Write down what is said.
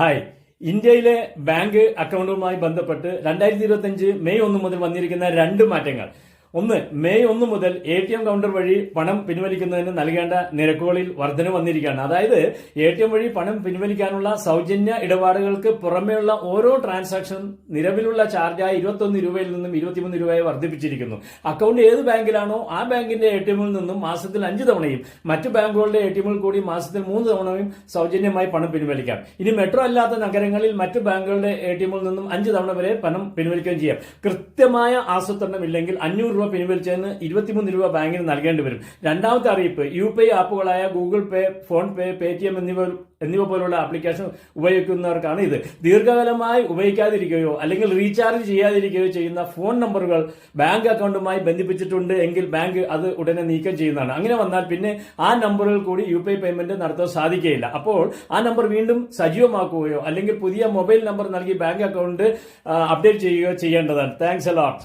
Hi. ഇന്ത്യയിലെ bank അക്കൗണ്ടുമായി ബന്ധപ്പെട്ട് രണ്ടായിരത്തി ഇരുപത്തി മെയ് ഒന്ന് മുതൽ വന്നിരിക്കുന്ന രണ്ട് മാറ്റങ്ങൾ. ഒന്ന് മെയ് ഒന്ന് മുതൽ എ ടി എം കൗണ്ടർ വഴി പണം പിൻവലിക്കുന്നതിന് നൽകേണ്ട നിരക്കുകളിൽ വർധന വന്നിരിക്കുകയാണ്. അതായത് എ ടി എം വഴി പണം പിൻവലിക്കാനുള്ള സൗജന്യ ഇടപാടുകൾക്ക് പുറമെയുള്ള ഓരോ ട്രാൻസാക്ഷൻ നിലവിലുള്ള ചാർജായ ഇരുപത്തൊന്ന് രൂപയിൽ നിന്നും ഇരുപത്തിമൂന്ന് രൂപയായി വർദ്ധിപ്പിച്ചിരിക്കുന്നു. അക്കൗണ്ട് ഏത് ബാങ്കിലാണോ ആ ബാങ്കിന്റെ എ ടി എമ്മിൽ നിന്നും മാസത്തിൽ അഞ്ച് തവണയും മറ്റ് ബാങ്കുകളുടെ എ ടി എമ്മിൽ കൂടി മാസത്തിൽ മൂന്ന് തവണയും സൗജന്യമായി പണം പിൻവലിക്കാം. ഇനി മെട്രോ അല്ലാത്ത നഗരങ്ങളിൽ മറ്റ് ബാങ്കുകളുടെ എ ടി എമ്മിൽ നിന്നും അഞ്ച് തവണ വരെ പണം പിൻവലിക്കുകയും ചെയ്യാം. കൃത്യമായ ആസൂത്രണം ഇല്ലെങ്കിൽ അഞ്ഞൂറ് രൂപ പിൻവലിച്ചതിന് ഇരുപത്തിമൂന്ന് രൂപ ബാങ്കിന് നൽകേണ്ടി വരും. രണ്ടാമത്തെ അറിയിപ്പ് യു പി ഐ ആപ്പുകളായ Google Pay PhonePe Paytm എന്നിവ എന്നിവ പോലുള്ള ആപ്ലിക്കേഷൻ ഉപയോഗിക്കുന്നവർക്കാണ് ഇത്. ദീർഘകാലമായി ഉപയോഗിക്കാതിരിക്കുകയോ അല്ലെങ്കിൽ റീചാർജ് ചെയ്യാതിരിക്കുകയോ ചെയ്യുന്ന ഫോൺ നമ്പറുകൾ ബാങ്ക് അക്കൗണ്ടുമായി ബന്ധിപ്പിച്ചിട്ടുണ്ട് എങ്കിൽ ബാങ്ക് അത് ഉടനെ നീക്കം ചെയ്യുന്നതാണ്. അങ്ങനെ വന്നാൽ പിന്നെ ആ നമ്പറുകൾ കൂടി യു പി ഐ പേയ്മെന്റ് നടത്താൻ സാധിക്കുകയില്ല. അപ്പോൾ ആ നമ്പർ വീണ്ടും സജീവമാക്കുകയോ അല്ലെങ്കിൽ പുതിയ മൊബൈൽ നമ്പർ നൽകി ബാങ്ക് അക്കൗണ്ട് അപ്ഡേറ്റ് ചെയ്യുകയോ ചെയ്യേണ്ടതാണ്. Thanks a lot.